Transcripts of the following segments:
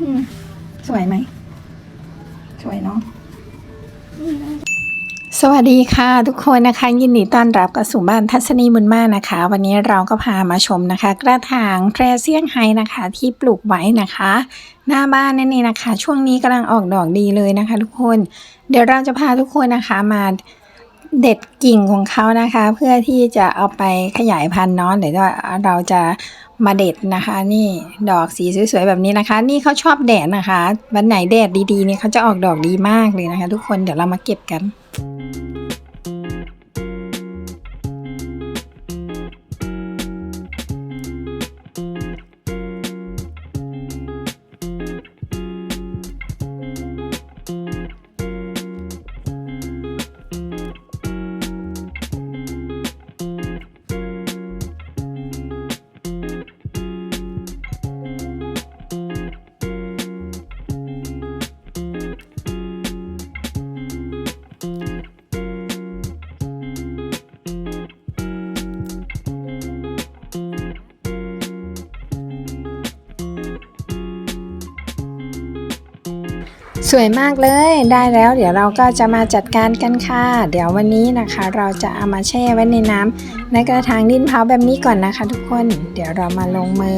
อืมสวยไหม สวยเนาะสวัสดีค่ะ ทุกคนนะคะ ยินดีต้อนรับกับสู่บ้านทัศนีมุนมานะคะ วันนี้เราก็พามาชมนะคะ กระถางแพรเซียงไฮ้นะคะ ที่ปลูกไว้นะคะ หน้าบ้านนั่นเองนะคะ ช่วงนี้กำลังออกดอกดีเลยนะคะ ทุกคน เดี๋ยวเราจะพาทุกคนนะคะมา เด็ดกิ่งของเขานะคะ เพื่อที่จะเอาไปขยายพันธุ์เนาะเดี๋ยวเราจะมาเด็ดนะคะ นี่ดอกสีสวยๆแบบนี้นะคะ นี่เขาชอบแดดนะคะ วันไหนแดดดีๆเนี่ยเขาจะออกดอกดีมากเลยนะคะ ทุกคนเดี๋ยวเรามาเก็บกัน วยมากเลยได้แล้ว เดี๋ยวเราก็จะมาจัดการกันค่ะ เดี๋ยววันนี้นะคะ เราจะเอามาแช่ไว้ในน้ำในกระถางดินเผาแบบนี้ก่อนนะคะ ทุกคนเดี๋ยวเรามาลงมือ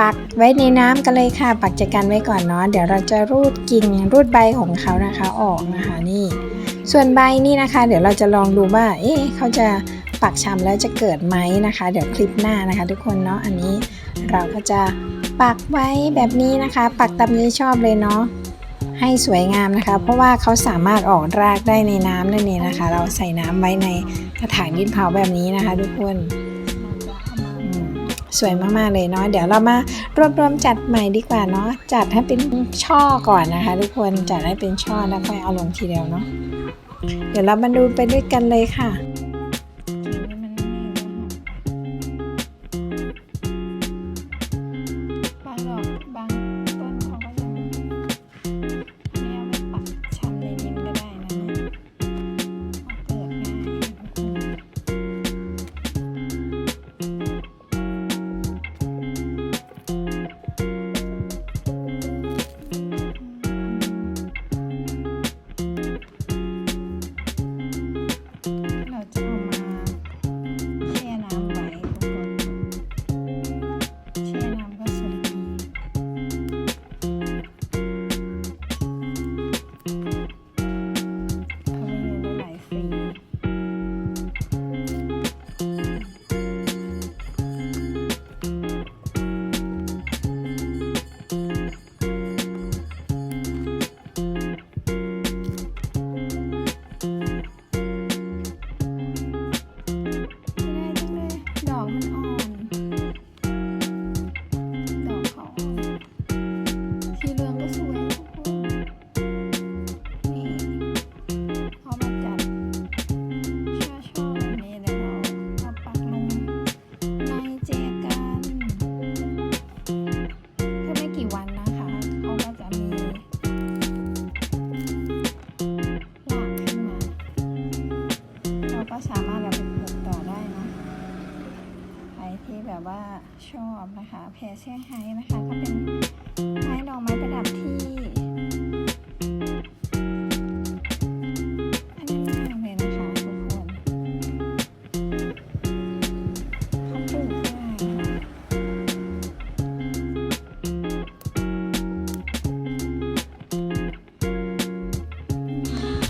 ปักไว้ในน้ำกันเลยค่ะ ปักจัดการไว้ก่อนเนาะเดี๋ยวเราจะรูดกิ่งรูดใบของเขานะคะออกนะคะนี่ ส่วนใบนี่นะคะ เดี๋ยวเราจะลองดูว่าเอ๊ะเขาจะปักชำแล้วจะเกิดไหมนะคะ เดี๋ยวคลิปหน้านะคะ ทุกคนเนาะอันนี้เราก็จะปักไว้แบบนี้นะคะ ปักตามที่ชอบเลยเนาะ ให้สวยงามนะคะ เพราะว่าเขาสามารถออกรากได้ในน้ำนั่นเองนะคะ เราใส่น้ำไว้ในกระถางดินเผาแบบนี้นะคะ ทุกคนสวยมากๆเลยเนาะเดี๋ยวเรามารวบรวมจัดใหม่ดีกว่าเนาะจัดให้เป็นช่อก่อนนะคะ ทุกคนจัดให้เป็นช่อแล้วค่อยเอาลงทีเดียวเนาะเดี๋ยวเรามาดูไปด้วยกันเลยค่ะ สามารถแบบไปปลูกต่อได้นะใครที่แบบว่าชอบนะคะ แพรเซี่ยงไฮ้นะคะ ก็เป็นไม้ดอกไม้ประดับที่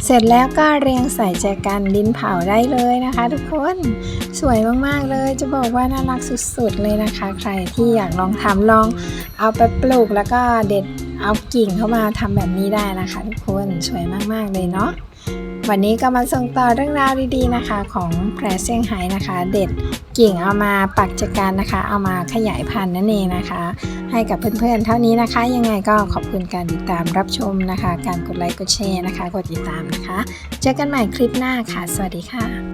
เสร็จแล้วก็เรียงใส่แจกันดินเผาได้เลยนะคะ ทุกคนสวยมากๆเลย จะบอกว่าน่ารักสุดๆเลยนะคะ ใครที่อยากลองทำลองเอาไปปลูกแล้วก็เด็ดเอากิ่งเข้ามาทำแบบนี้ได้นะคะ ทุกคนสวยมากๆเลยเนาะ วันนี้ก็มาส่งต่อเรื่องราวดีๆนะคะ ของแพรเซี่ยงไฮ้นะคะ เด็ดกิ่งเอามาปักจัดการนะคะ เอามาขยายพันธุ์นั่นเองนะคะ ให้กับเพื่อนๆ เท่านี้นะคะ ยังไงก็ขอบคุณการติดตามรับชมนะคะ การกดไลค์กดแชร์นะคะ กดติดตามนะคะ เจอกันใหม่คลิปหน้าค่ะ สวัสดีค่ะ